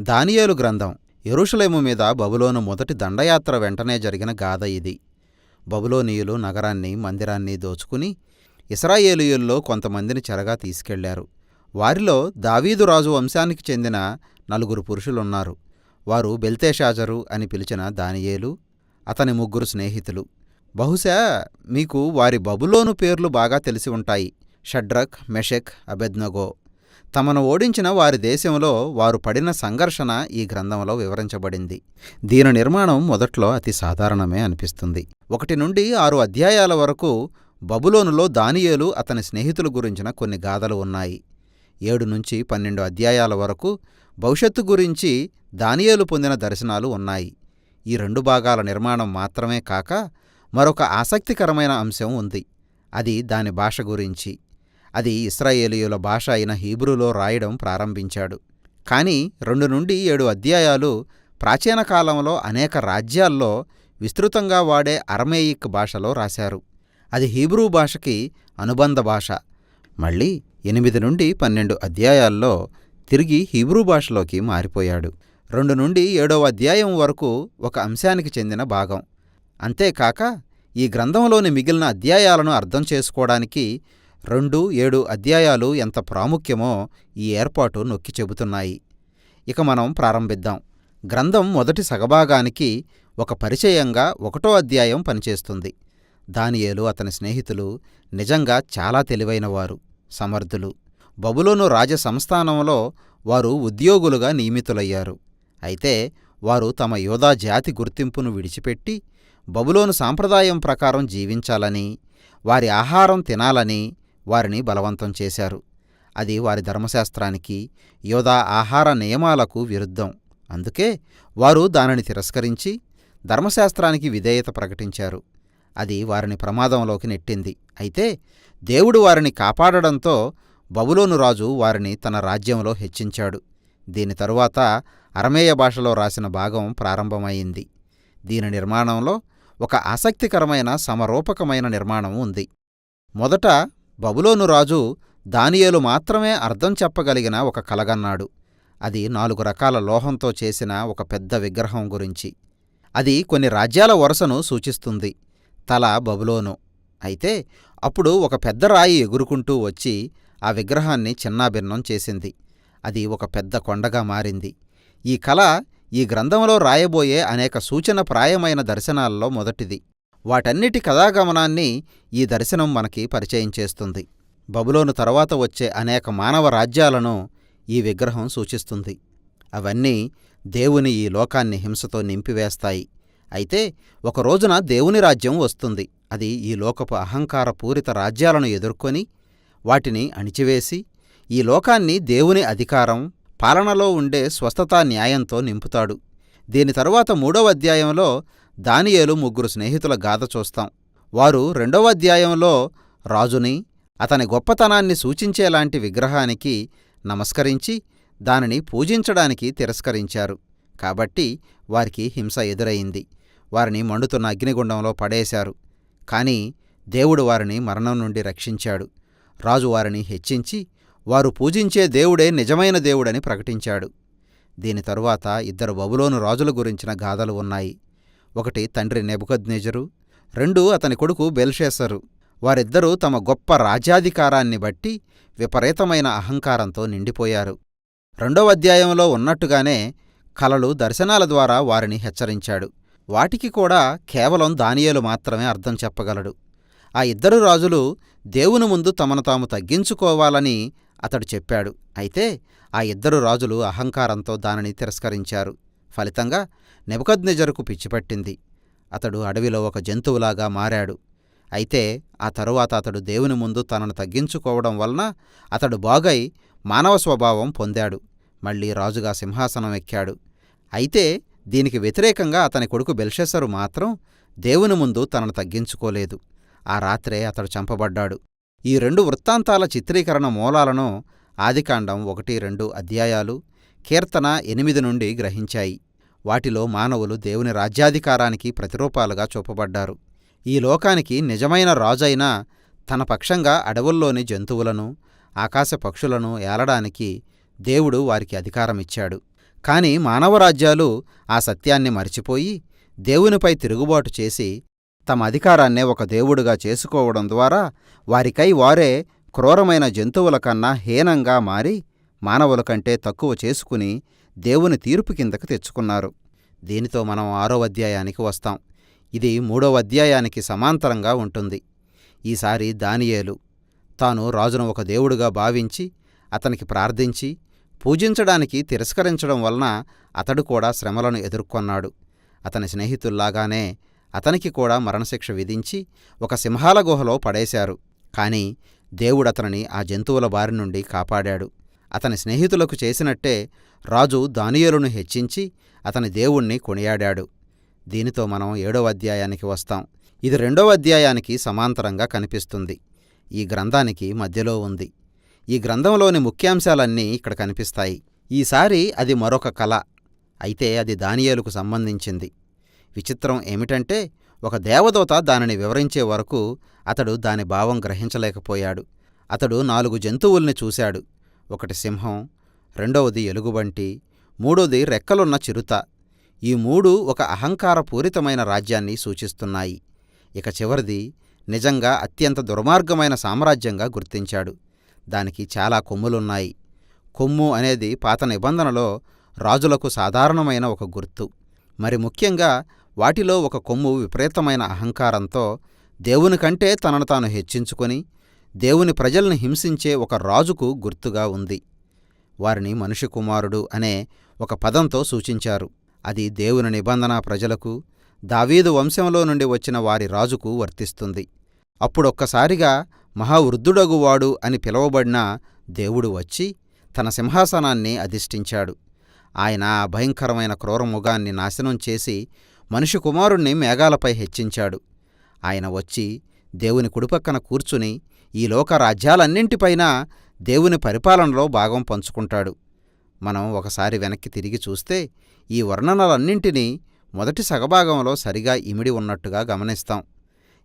దానియేలు గ్రంథం ఎరుషలేము మీద బబులోను మొదటి దండయాత్ర వెంటనే జరిగిన గాథ ఇది. బబులోనీయులు నగరాన్ని మందిరాన్ని దోచుకుని ఇస్రాయేలీయుల్లో కొంతమందిని చెరగా తీసుకెళ్ళారు. వారిలో దావీదు రాజు వంశానికి చెందిన నలుగురు పురుషులున్నారు. వారు బెల్తేషాజరు అని పిలిచిన దానియేలు అతని ముగ్గురు స్నేహితులు. బహుశా మీకు వారి బబులోను పేర్లు బాగా తెలిసి ఉంటాయి. షడ్రక్ మెషెక్ అబెద్నగో. తమను ఓడించిన వారి దేశంలో వారు పడిన సంఘర్షణ ఈ గ్రంథంలో వివరించబడింది. దీని నిర్మాణం మొదట్లో అతి సాధారణమే అనిపిస్తుంది. ఒకటి నుండి ఆరు అధ్యాయాల వరకు బబులోనులో దానియేలు అతని స్నేహితుల గురించిన కొన్ని గాథలు ఉన్నాయి. ఏడు నుంచి పన్నెండు అధ్యాయాల వరకు భవిష్యత్తు గురించి దానియేలు పొందిన దర్శనాలు ఉన్నాయి. ఈ రెండు భాగాల నిర్మాణం మాత్రమే కాక మరొక ఆసక్తికరమైన అంశం ఉంది. అది దాని భాష గురించి. అది ఇస్రాయేలీయుల భాష అయిన హీబ్రూలో రాయడం ప్రారంభించాడు. కానీ రెండు నుండి ఏడు అధ్యాయాలు ప్రాచీన కాలంలో అనేక రాజ్యాల్లో విస్తృతంగా వాడే అరమేయిక్ భాషలో రాశారు. అది హీబ్రూ భాషకి అనుబంధ భాష. మళ్ళీ ఎనిమిది నుండి పన్నెండు అధ్యాయాల్లో తిరిగి హీబ్రూ భాషలోకి మారిపోయాడు. రెండు నుండి ఏడవ అధ్యాయం వరకు ఒక అంశానికి చెందిన భాగం. అంతేకాక ఈ గ్రంథంలోని మిగిలిన అధ్యాయాలను అర్థం చేసుకోవడానికి రెండు ఏడు అధ్యాయాలు ఎంత ప్రాముఖ్యమో ఈ ఏర్పాటు నొక్కి చెబుతున్నాయి. ఇక మనం ప్రారంభిద్దాం. గ్రంథం మొదటి సగభాగానికి ఒక పరిచయంగా ఒకటో అధ్యాయం పనిచేస్తుంది. దానియేలు అతని స్నేహితులు నిజంగా చాలా తెలివైనవారు సమర్థులు. బబులోను రాజ సంస్థానంలో వారు ఉద్యోగులుగా నియమితులయ్యారు. అయితే వారు తమ యోధా జాతి గుర్తింపును విడిచిపెట్టి బబులోను సాంప్రదాయం ప్రకారం జీవించాలని వారి ఆహారం తినాలని వారిని బలవంతం చేశారు. అది వారి ధర్మశాస్త్రానికి యోధా ఆహార నియమాలకు విరుద్ధం. అందుకే వారు దానిని తిరస్కరించి ధర్మశాస్త్రానికి విధేయత ప్రకటించారు. అది వారిని ప్రమాదంలోకి నెట్టింది. అయితే దేవుడు వారిని కాపాడడంతో బబులోను రాజు వారిని తన రాజ్యంలో హెచ్చించాడు. దీని తరువాత అరమేయ భాషలో రాసిన భాగం ప్రారంభమైంది. దీని నిర్మాణంలో ఒక ఆసక్తికరమైన సమరూపకమైన నిర్మాణం ఉంది. మొదట బబులోను రాజు దానియేలు మాత్రమే అర్థం చెప్పగలిగిన ఒక కలగన్నాడు. అది నాలుగు రకాల లోహంతో చేసిన ఒక పెద్ద విగ్రహం గురించి. అది కొన్ని రాజ్యాల వరుసను సూచిస్తుంది. తల బబులోను. అయితే అప్పుడు ఒక పెద్ద రాయి ఎగురుకుంటూ వచ్చి ఆ విగ్రహాన్ని చిన్నాభిన్నం చేసింది. అది ఒక పెద్ద కొండగా మారింది. ఈ కళ ఈ గ్రంథంలో రాయబోయే అనేక సూచనప్రాయమైన దర్శనాల్లో మొదటిది. వాటన్నిటి కథాగమనాన్ని ఈ దర్శనం మనకి పరిచయం చేస్తుంది. బబులోను తర్వాత వచ్చే అనేక మానవ రాజ్యాలను ఈ విగ్రహం సూచిస్తుంది. అవన్నీ దేవుని ఈ లోకాన్ని హింసతో నింపివేస్తాయి. అయితే ఒక రోజున దేవుని రాజ్యం వస్తుంది. అది ఈ లోకపు అహంకారపూరిత రాజ్యాలను ఎదుర్కొని వాటిని అణిచివేసి ఈ లోకాన్ని దేవుని అధికారం పాలనలో ఉండే స్వస్థతా న్యాయంతో నింపుతాడు. దీని తరువాత మూడవ అధ్యాయంలో దానియేలు ముగ్గురు స్నేహితుల గాథ చూస్తాం. వారు రెండవ అధ్యాయంలో రాజుని అతని గొప్పతనాన్ని సూచించేలాంటి విగ్రహానికి నమస్కరించి దానిని పూజించడానికి తిరస్కరించారు. కాబట్టి వారికి హింస ఎదురయింది వారిని మండుతున్న అగ్నిగుండంలో పడేశారు. కాని దేవుడు వారిని మరణం నుండి రక్షించాడు. రాజు వారిని హెచ్చించి వారు పూజించే దేవుడే నిజమైన దేవుడని ప్రకటించాడు. దీని తరువాత ఇద్దరు బబులోను రాజుల గురించిన గాథలు ఉన్నాయి. ఒకటి తండ్రి నెబుకద్నేజరు రెండు అతని కొడుకు బెల్షేసరు. వారిద్దరూ తమ గొప్ప రాజ్యాధికారాన్ని బట్టి విపరీతమైన అహంకారంతో నిండిపోయారు. రెండవ అధ్యాయంలో ఉన్నట్టుగానే కలలు దర్శనాల ద్వారా వారిని హెచ్చరించాడు. వాటికి కూడా కేవలం దానియేలు మాత్రమే అర్థం చెప్పగలడు. ఆ ఇద్దరు రాజులు దేవుని ముందు తమను తాము తగ్గించుకోవాలని అతడు చెప్పాడు. అయితే ఆ ఇద్దరు రాజులు అహంకారంతో దానిని తిరస్కరించారు. ఫలితంగా నెబకద్నెజరుకు పిచ్చిపట్టింది అతడు అడవిలో ఒక జంతువులాగా మారాడు. అయితే ఆ తరువాత అతడు దేవుని ముందు తనను తగ్గించుకోవడం వలన అతడు బాగై మానవ స్వభావం పొందాడు. మళ్ళీ రాజుగా సింహాసనం ఎక్కాడు. అయితే దీనికి వ్యతిరేకంగా అతని కొడుకు బెల్షెసరు మాత్రం దేవుని ముందు తనను తగ్గించుకోలేదు. ఆ రాత్రే అతడు చంపబడ్డాడు. ఈ రెండు వృత్తాంతాల చిత్రీకరణ మూలాలను ఆదికాండం ఒకటి రెండు అధ్యాయాలు కీర్తన ఎనిమిది నుండి గ్రహించాయి. వాటిలో మానవులు దేవుని రాజ్యాధికారానికి ప్రతిరూపాలుగా చూపబడ్డారు. ఈ లోకానికి నిజమైన రాజైన తన పక్షంగా అడవుల్లోని జంతువులను ఆకాశ పక్షులను ఏలడానికి దేవుడు వారికి అధికారమిచ్చాడు. కాని మానవరాజ్యాలు ఆ సత్యాన్ని మరిచిపోయి దేవునిపై తిరుగుబాటు చేసి తమ అధికారాన్నే ఒక దేవుడుగా చేసుకోవడం ద్వారా వారికై వారే క్రూరమైన జంతువుల కన్నా హీనంగా మారి మానవుల కంటే తక్కువ చేసుకుని దేవుని తీర్పు కిందకు తెచ్చుకున్నారు. దీనితో మనం ఆరో అధ్యాయానికి వస్తాం. ఇది మూడో అధ్యాయానికి సమాంతరంగా ఉంటుంది. ఈసారి దానియేలు తాను రాజును ఒక దేవుడుగా భావించి అతనికి ప్రార్థించి పూజించడానికి తిరస్కరించడం వలన అతడు కూడా శ్రమలను ఎదుర్కొన్నాడు. అతని స్నేహితుల్లాగానే అతనికి కూడా మరణశిక్ష విధించి ఒక సింహాల గుహలో పడేశారు. కాని దేవుడతనిని ఆ జంతువుల బారి నుండి కాపాడాడు. అతని స్నేహితులకు చేసినట్టే రాజు దానియేలును హెచ్చించి అతని దేవుణ్ణి కొనియాడాడు. దీనితో మనం ఏడవ అధ్యాయానికి వస్తాం. ఇది రెండవ అధ్యాయానికి సమాంతరంగా కనిపిస్తుంది. ఈ గ్రంథానికి మధ్యలో ఉంది. ఈ గ్రంథంలోని ముఖ్యాంశాలన్నీ ఇక్కడ కనిపిస్తాయి. ఈసారి అది మరొక కళ అయితే అది దానియేలుకు సంబంధించింది. విచిత్రం ఏమిటంటే ఒక దేవదూత దానిని వివరించే వరకు అతడు దాని భావం గ్రహించలేకపోయాడు. అతడు నాలుగు జంతువుల్ని చూశాడు. ఒకటి సింహం రెండవది ఎలుగుబంటి మూడోది రెక్కలున్న చిరుత. ఈ మూడు ఒక అహంకారపూరితమైన రాజ్యాన్ని సూచిస్తున్నాయి. ఇక చివరిది నిజంగా అత్యంత దుర్మార్గమైన సామ్రాజ్యంగా గుర్తించాడు. దానికి చాలా కొమ్ములున్నాయి. కొమ్ము అనేది పాత నిబంధనలో రాజులకు సాధారణమైన ఒక గుర్తు. మరి ముఖ్యంగా వాటిలో ఒక కొమ్ము విపరీతమైన అహంకారంతో దేవునికంటే తనను తాను హెచ్చించుకొని దేవుని ప్రజల్ని హింసించే ఒక రాజుకు గుర్తుగా ఉంది. వారిని మనుష్య కుమారుడు అనే ఒక పదంతో సూచించారు. అది దేవుని నిబంధన ప్రజలకు దావీదు వంశంలో నుండి వచ్చిన వారి రాజుకు వర్తిస్తుంది. అప్పుడొక్కసారిగా మహావృద్ధుడగువాడు అని పిలువబడిన దేవుడు వచ్చి తన సింహాసనాన్ని అధిష్ఠించాడు. ఆయన ఆ భయంకరమైన క్రూరముగాన్ని నాశనం చేసి మనిషి కుమారుణ్ణి మేఘాలపై హెచ్చించాడు. ఆయన వచ్చి దేవుని కుడిపక్కన కూర్చుని ఈ లోక రాజ్యాలన్నింటిపైనా దేవుని పరిపాలనలో భాగం పంచుకుంటాడు. మనం ఒకసారి వెనక్కి తిరిగి చూస్తే ఈ వర్ణనలన్నింటినీ మొదటి సగభాగంలో సరిగా ఇమిడి ఉన్నట్టుగా గమనిస్తాం.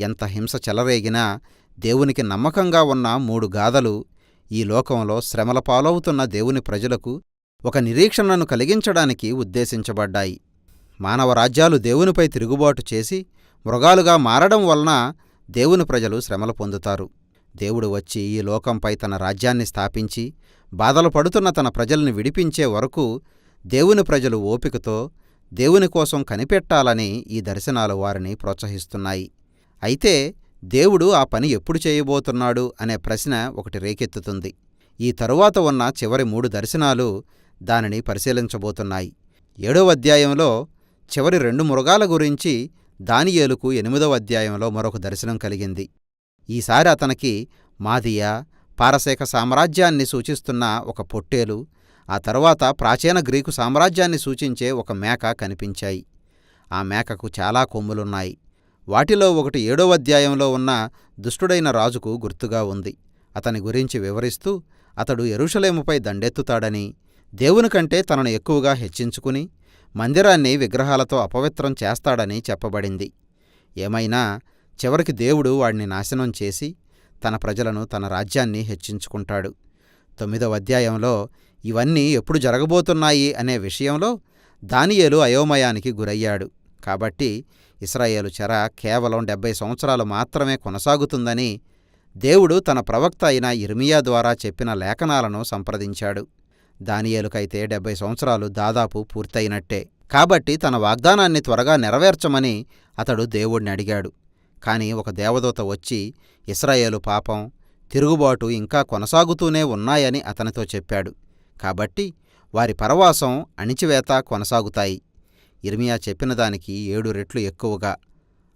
ఎంత హింస చెలరేగినా దేవునికి నమ్మకంగా ఉన్న మూడు గాథలు ఈ లోకంలో శ్రమల పాలవుతున్న దేవుని ప్రజలకు ఒక నిరీక్షణను కలిగించడానికి ఉద్దేశించబడ్డాయి. మానవ రాజ్యాలు దేవునిపై తిరుగుబాటు చేసి మృగాలుగా మారడం వలన దేవుని ప్రజలు శ్రమలు పొందుతారు. దేవుడు వచ్చి ఈ లోకంపై తన రాజ్యాన్ని స్థాపించి బాధలు పడుతున్న తన ప్రజల్ని విడిపించే వరకు దేవుని ప్రజలు ఓపికతో దేవుని కోసం కనిపెట్టాలని ఈ దర్శనాలు వారిని ప్రోత్సహిస్తున్నాయి. అయితే దేవుడు ఆ పని ఎప్పుడు చేయబోతున్నాడు అనే ప్రశ్న ఒకటి రేకెత్తుతుంది. ఈ తరువాత ఉన్న చివరి మూడు దర్శనాలు దానిని పరిశీలించబోతున్నాయి. ఏడవ అధ్యాయంలో చివరి రెండు మృగాల గురించి దానియేలుకు ఎనిమిదవ అధ్యాయంలో మరొక దర్శనం కలిగింది. ఈసారి అతనికి మాదియా పారసేక సామ్రాజ్యాన్ని సూచిస్తున్న ఒక పొట్టేలు ఆ తరువాత ప్రాచీన గ్రీకు సామ్రాజ్యాన్ని సూచించే ఒక మేక కనిపించాయి. ఆ మేకకు చాలా కొమ్ములున్నాయి. వాటిలో ఒకటి ఏడో అధ్యాయంలో ఉన్న దుష్టుడైన రాజుకు గుర్తుగా ఉంది. అతని గురించి వివరిస్తూ అతడు ఎరుషలేముపై దండెత్తుతాడని దేవుని కంటే తనను ఎక్కువగా హెచ్చించుకుని మందిరాన్ని విగ్రహాలతో అపవిత్రం చేస్తాడని చెప్పబడింది. ఏమైనా చివరికి దేవుడు వాడిని నాశనం చేసి తన ప్రజలను తన రాజ్యాన్ని హెచ్చించుకుంటాడు. తొమ్మిదవ అధ్యాయంలో ఇవన్నీ ఎప్పుడు జరగబోతున్నాయి అనే విషయంలో దానియేలు అయోమయానికి గురయ్యాడు. కాబట్టి ఇస్రాయేలు చెర కేవలం డెబ్బై సంవత్సరాలు మాత్రమే కొనసాగుతుందని దేవుడు తన ప్రవక్త అయిన ఇర్మియా ద్వారా చెప్పిన లేఖనాలను సంప్రదించాడు. దానియేలుకైతే డెబ్బై సంవత్సరాలు దాదాపు పూర్తయినట్టే. కాబట్టి తన వాగ్దానాన్ని త్వరగా నెరవేర్చమని అతడు దేవుణ్ణి అడిగాడు. కాని ఒక దేవదూత వచ్చి ఇస్రాయేలు పాపం తిరుగుబాటు ఇంకా కొనసాగుతూనే ఉన్నాయని అతనితో చెప్పాడు. కాబట్టి వారి పరవాసం అణిచివేత కొనసాగుతాయి. ఇర్మియా చెప్పిన దానికి ఏడు రెట్లు ఎక్కువగా.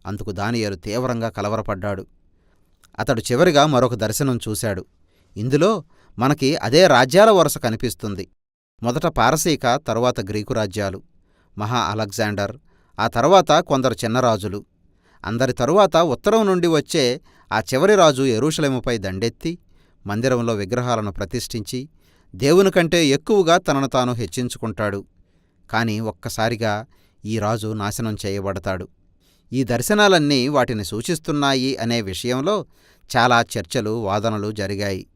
అందుకు దానియేలు తీవ్రంగా కలవరపడ్డాడు. అతడు చివరిగా మరొక దర్శనం చూశాడు. ఇందులో మనకి అదే రాజ్యాల వరుస కనిపిస్తుంది. మొదట పారసీక తరువాత గ్రీకు రాజ్యాలు. మహా అలెగ్జాండర్ ఆ తర్వాత కొందరు చిన్నరాజులు అందరి తరువాత ఉత్తరం నుండి వచ్చే ఆ చివరి రాజు ఎరూషలేముపై దండెత్తి మందిరంలో విగ్రహాలను ప్రతిష్ఠించి దేవుని కంటే ఎక్కువగా తనను తాను హెచ్చించుకుంటాడు. కాని ఒక్కసారిగా ఈ రాజు నాశనం చేయబడతాడు. ఈ దర్శనాలన్నీ వాటిని సూచిస్తున్నాయి అనే విషయంలో చాలా చర్చలు వాదనలు జరిగాయి.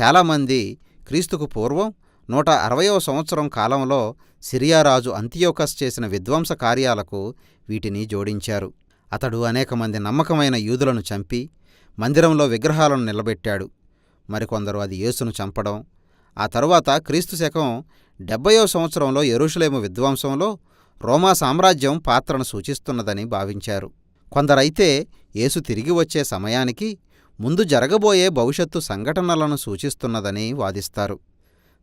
చాలామంది క్రీస్తుకు పూర్వం నూట అరవయవ సంవత్సరం కాలంలో సిరియారాజు అంతియోకస్ చేసిన విధ్వంస కార్యాలకు వీటిని జోడించారు. అతడు అనేక మంది నమ్మకమైన యూదులను చంపి మందిరంలో విగ్రహాలను నిలబెట్టాడు. మరికొందరు అది యేసును చంపడం ఆ తరువాత క్రీస్తు శకం డెబ్బయో సంవత్సరంలో ఎరుషులేము విధ్వంసంలో రోమా సామ్రాజ్యం పాత్రను సూచిస్తున్నదని భావించారు. కొందరైతే యేసు తిరిగి వచ్చే సమయానికి ముందు జరగబోయే భవిష్యత్తు సంఘటనలను సూచిస్తున్నదని వాదిస్తారు.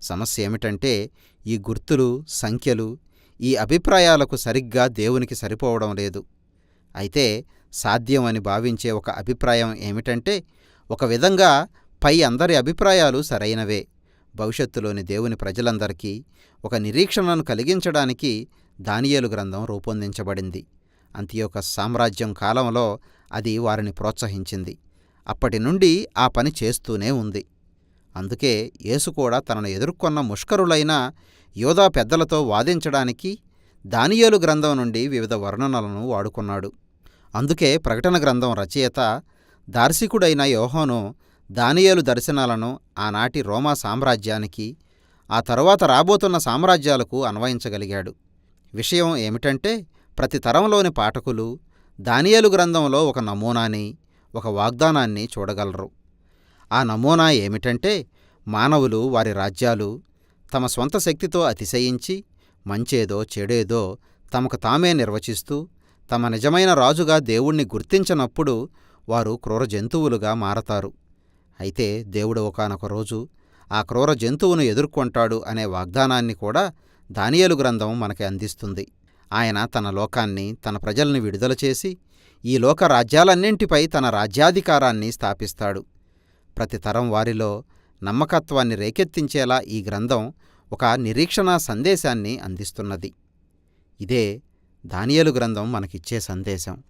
సమస్య ఏమిటంటే ఈ గుర్తులు సంఖ్యలు ఈ అభిప్రాయాలకు సరిగ్గా దేవునికి సరిపోవడం లేదు. అయితే సాధ్యం అని భావించే ఒక అభిప్రాయం ఏమిటంటే ఒక విధంగా పై అందరి అభిప్రాయాలు సరైనవే. భవిష్యత్తులోని దేవుని ప్రజలందరికీ ఒక నిరీక్షణను కలిగించడానికి దానియేలు గ్రంథం రూపొందించబడింది. అంత్యోక సామ్రాజ్యం కాలంలో అది వారిని ప్రోత్సహించింది. అప్పటి నుండి ఆ పని చేస్తూనే ఉంది. అందుకే యేసు కూడా తనను ఎదుర్కొన్న ముష్కరులైన యోధా పెద్దలతో వాదించడానికి దానియేలు గ్రంథం నుండి వివిధ వర్ణనలను వాడుకున్నాడు. అందుకే ప్రకటన గ్రంథం రచయిత దార్శికుడైన యోహోను దానియేలు దర్శనాలను ఆనాటి రోమా సామ్రాజ్యానికి ఆ తరువాత రాబోతున్న సామ్రాజ్యాలకు అన్వయించగలిగాడు. విషయం ఏమిటంటే ప్రతి తరంలోని పాఠకులు దానియేలు గ్రంథంలో ఒక నమూనాని ఒక వాగ్దానాన్ని చూడగలరు. ఆ నమూనా ఏమిటంటే మానవులు వారి రాజ్యాలు తమ స్వంత శక్తితో అతిశయించి మంచేదో చెడేదో తమకు తామే నిర్వచిస్తూ తమ నిజమైన రాజుగా దేవుణ్ణి గుర్తించనప్పుడు వారు క్రూర జంతువులుగా మారతారు. అయితే దేవుడు ఒకానొక రోజు ఆ క్రూర జంతువును ఎదుర్కొంటాడు అనే వాగ్దానాన్ని కూడా దానియలు గ్రంథం మనకి అందిస్తుంది. ఆయన తన లోకాన్ని తన ప్రజల్ని విడుదల చేసి ఈ లోక రాజ్యాలన్నింటిపై తన రాజ్యాధికారాన్ని స్థాపిస్తాడు. ప్రతి తరం వారిలో నమ్మకత్వాన్ని రేకెత్తించేలా ఈ గ్రంథం ఒక నిరీక్షణా సందేశాన్ని అందిస్తున్నది. ఇదే దానియలు గ్రంథం మనకిచ్చే సందేశం.